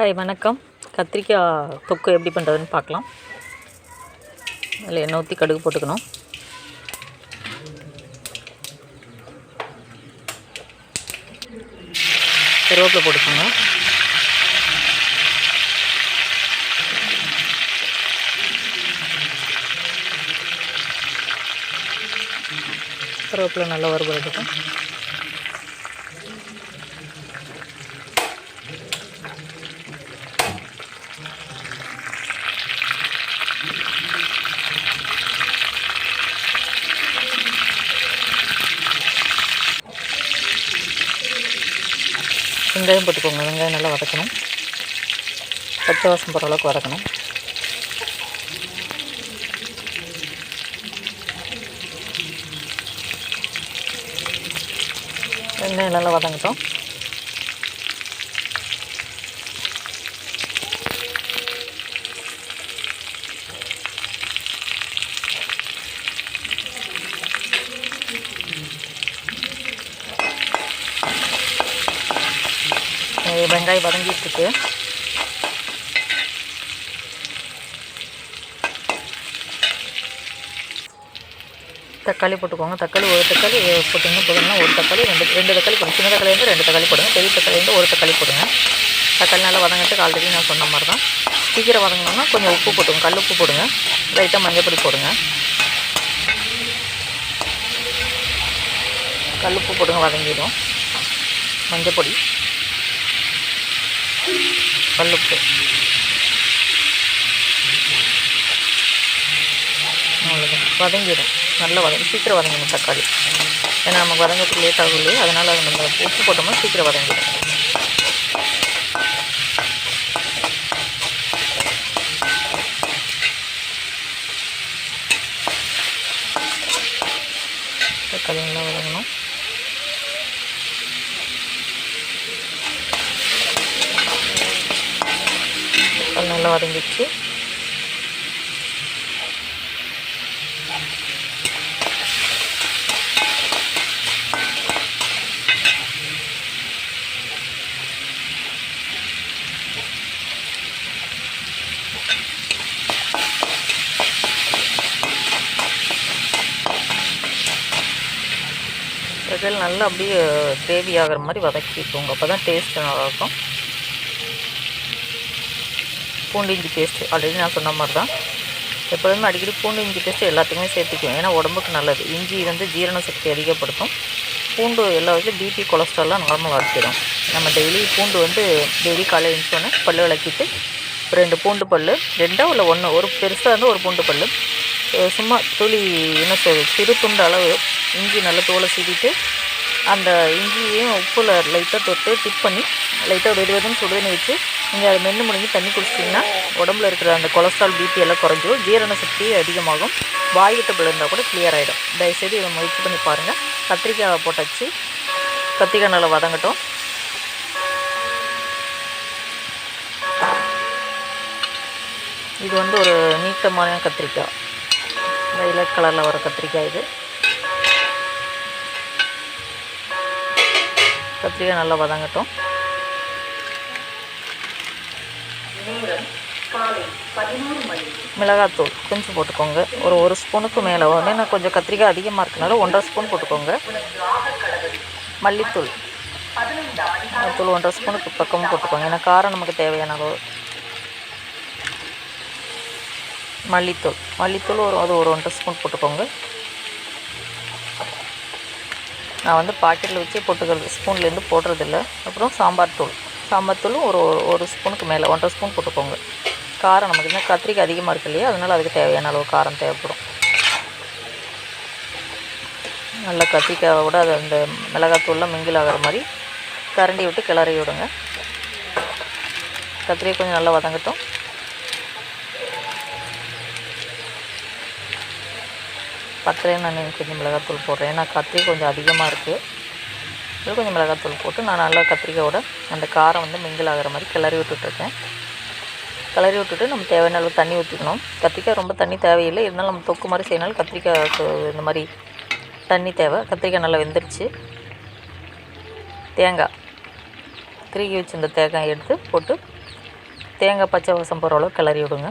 Hi வணக்கம். கத்திரிக்காய் தொக்கு எப்படி பண்ணுறதுன்னு பார்க்கலாம். அதில் எண்ணெய் ஊற்றி கடுகு போட்டுக்கணும். கருவேப்பிலை போட்டுக்கோங்க. கருவேப்பிலை நல்லா வறுபடுத்துக்கும் வெங்காயம் போட்டுக்கோங்க. வெங்காயம் நல்லா வதக்கணும். பச்சை வாசம் போகிற அளவுக்கு வதக்கணும். வெங்காயம் நல்லா வதங்கட்டும். வெங்காயம் வதங்கிட்டு இருக்கு. தக்காளி போட்டுக்கோங்க. தக்காளி ஒரு தக்காளி போட்டிங்கன்னா போதுங்கன்னா ஒரு தக்காளி ரெண்டு ரெண்டு தக்காளி போடுங்க. சின்ன தக்காளி வந்து ரெண்டு தக்காளி போடுங்க. பெரிய தக்காளி வந்து ஒரு தக்காளி போடுங்க. தக்காளி நல்லா வதங்கிட்டு ஆல்ரெடி நான் சொன்ன மாதிரி தான் சீக்கிரம் வதங்கினோம்னா கொஞ்சம் உப்பு போட்டுங்க கல் உப்பு போடுங்க. லைட்டாக மஞ்சள் பொடி போடுங்க. கல் உப்பு போடுங்க. வதங்கிடும். மஞ்சள் பொடி. கல்லுப்பு. அவ்வளோதான் வதங்கிடும். நல்லா வதங்கி சீக்கிரம் வதங்கணும் தக்காளி. ஏன்னா நமக்கு வதங்கிறதுக்கு லேட் ஆகும் இல்லையா அதனால் அது நம்ம உப்பு போட்டோம்னா சீக்கிரம் வதங்கிடும். தக்காளி நல்லா வதங்கணும் தக்காளி நல்லா வதங்கிடுச்சு. இதில் நல்லா அப்படியே கிரேவி ஆகிற மாதிரி வதக்கிக்கோங்க. அப்போ தான் டேஸ்ட்டு நல்லாயிருக்கும். பூண்டு இஞ்சி பேஸ்ட்டு ஆல்ரெடி நான் சொன்ன மாதிரி தான் எப்போதுமே அடிக்கடி பூண்டு இஞ்சி பேஸ்ட்டு எல்லாத்துக்குமே சேர்த்துக்குவேன். ஏன்னா உடம்புக்கு நல்லது. இஞ்சி வந்து ஜீரண சக்தி அதிகப்படுத்தும். பூண்டு எல்லா வகையிலும் பிபி கொலஸ்ட்ரால்லாம் நார்மல் ஆக்கிடும் நம்ம டெய்லி பூண்டு வந்து டெய்லி காலையில் எழுந்தோடனே பல்லு விளக்கிட்டு ரெண்டு பூண்டு பல் ரெண்டோ இல்லை ஒன்று ஒரு பெருசாக இருந்தால் ஒரு பூண்டு பல் சும்மா துளி என்ன சொல்றது சிறு துண்டு அளவு இஞ்சி நல்லா தோலை சீவிட்டு அந்த இஞ்சியையும் உப்பில் லைட்டாக தொட்டு டிப் பண்ணி லைட்டாக ஒரு இருபதுன்னு சுடுதண்ணி வச்சு நீங்கள் அதை மென்று முடிஞ்சு தண்ணி குடிச்சிட்டிங்கன்னா உடம்புல இருக்கிற அந்த கொலஸ்ட்ரால் பிபி எல்லாம் குறைஞ்சிரும். ஜீரண சக்தி அதிகமாகும். வாயு இருந்தால் கூட கிளியர் ஆகிடும் தயவுசெய்து இதை முயற்சி பண்ணி பாருங்கள் கத்திரிக்காய் போட்டாச்சு. கத்திரிக்காய் நல்லா வதங்கட்டும். இது வந்து ஒரு நீட்டமான கத்திரிக்காய். வயலட் கலரில் வர கத்திரிக்காய் இது. கத்திரிக்காய் நல்லா வதங்கட்டும். மிளகாத்தூள் கொஞ்சம் போட்டுக்கோங்க. ஒரு ஒரு ஸ்பூனுக்கு மேலே வந்து நான் கொஞ்சம் கத்திரிக்காய் அதிகமாக இருக்கனால ஒன்றரை ஸ்பூன் போட்டுக்கோங்க. மல்லித்தூள். தூள் ஒன்றரை ஸ்பூனுக்கு பக்கமும் போட்டுக்கோங்க. ஏன்னா காரம் நமக்கு தேவையான அளவு. மல்லித்தூள். மல்லித்தூள் ஒரு அது ஒரு ஒன்றரை ஸ்பூன் போட்டுக்கோங்க. நான் வந்து பாக்கெட்டில் வச்சே போட்டுக்கிறது. ஸ்பூன்லேருந்து போடுறதில்ல. அப்புறம் சாம்பார் தூள். சாம்பத்தூளும் ஒரு ஒரு ஸ்பூனுக்கு மேலே ஒன்றரை ஸ்பூன் போட்டுக்கோங்க. காரம் நமக்கு இன்னும் கத்திரிக்காய் அதிகமாக இருக்கு இல்லையா? அதனால் அதுக்கு தேவையான அளவு காரம் தேவைப்படும். நல்லா விட அது அந்த மிளகாத்தூள்லாம் மிங்கில் ஆகிற மாதிரி கரண்டி விட்டு கிளறி விடுங்க. கத்திரியை கொஞ்சம் நல்லா வதங்கட்டும். பத்தலையும் நான் கொஞ்சம் மிளகாத்தூள் போடுறேன். ஏன்னா கத்திரி கொஞ்சம் அதிகமாக இருக்குது இது கொஞ்சம் மிளகாத்தூள் போட்டு நான் நல்லா கத்திரிக்காயோட அந்த காரம் வந்து மிங்கில் ஆகிற மாதிரி கிளறி விட்டுட்ருக்கேன். கிளறி விட்டுட்டு நம்ம தேவையான அளவு தண்ணி ஊற்றிக்கணும் கத்திரிக்காய் ரொம்ப தண்ணி தேவையில்லை. இருந்தாலும் நம்ம தொக்கு மாதிரி செய்யனாலும் கத்திரிக்காய் இந்த மாதிரி தண்ணி தேவை. கத்திரிக்காய் நல்லா வெந்துருச்சு. தேங்காய். திருகி வச்சுருந்த தேங்காய் எடுத்து போட்டு தேங்காய் பச்சை வாசம் போகிற அளவு கிளறி விடுங்க.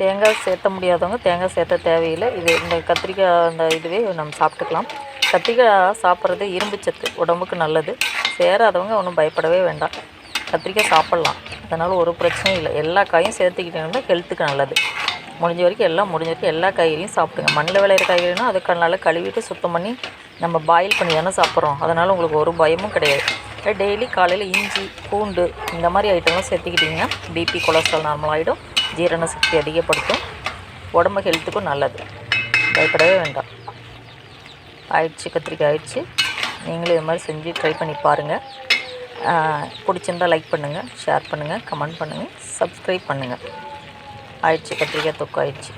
தேங்காய் சேர்த்த முடியாதவங்க தேங்காய் சேர்த்த தேவையில்லை. இது இந்த கத்திரிக்காய் அந்த இதுவே நம்ம சாப்பிட்டுக்கலாம். கத்திரிக்காய் சாப்பிட்றது இரும்பு சத்து உடம்புக்கு நல்லது. சேராதவங்க ஒன்றும் பயப்படவே வேண்டாம். கத்திரிக்காய் சாப்பிட்லாம். அதனால் ஒரு பிரச்சனையும் இல்லை. எல்லா காயும் சேர்த்துக்கிட்டீங்கன்னா ஹெல்த்துக்கு நல்லது. முடிஞ்ச வரைக்கும் எல்லாம் முடிஞ்ச வரைக்கும் எல்லா காய்கறியும் சாப்பிடுங்க. மண்ணில் விளையிற காய்கறினா அதுக்கு நல்லா கழுவிட்டு சுத்தம் பண்ணி நம்ம பாயில் பண்ணி தானே சாப்பிட்றோம். அதனால் உங்களுக்கு ஒரு பயமும் கிடையாது. டெய்லி காலையில் இஞ்சி பூண்டு இந்த மாதிரி ஐட்டம்லாம் சேர்த்துக்கிட்டிங்கன்னா பிபி கொலஸ்ட்ரால் நார்மல் ஆகிடும் ஜீரண சக்தி அதிகப்படுத்தும். உடம்பு ஹெல்த்துக்கும் நல்லது. பயப்படவே வேண்டாம். ஆயிடுச்சு கத்திரிக்காய் ஆயிடுச்சு. நீங்களும் இது மாதிரி செஞ்சு ட்ரை பண்ணி பாருங்கள் பிடிச்சிருந்தா லைக் பண்ணுங்கள் ஷேர் பண்ணுங்கள் கமெண்ட் பண்ணுங்கள் சப்ஸ்கிரைப் பண்ணுங்கள் ஆயிடுச்சு கத்திரிக்காய் தொக்கு ஆயிடுச்சு.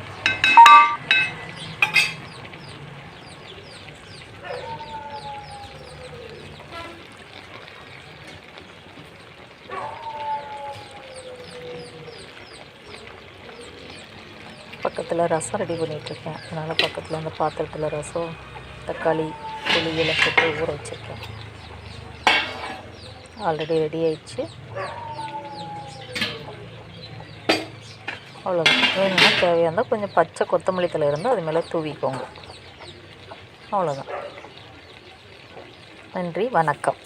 பக்கத்தில் ரசம் ரெடி பண்ணிகிட்ருக்கேன் அதனால் பக்கத்தில் அந்த பாத்திரத்தில் ரசம் தக்காளி புளி எல்லாம் போட்டு ஊற வச்சுருக்கேன். ஆல்ரெடி ரெடி ஆயிடுச்சு. அவ்வளோதான் வேணும்னா தேவையாக இருந்தால் கொஞ்சம் பச்சை கொத்தமல்லி தலை இருந்தால் அது மேலே தூவிக்கோங்க. அவ்வளோதான் நன்றி வணக்கம்.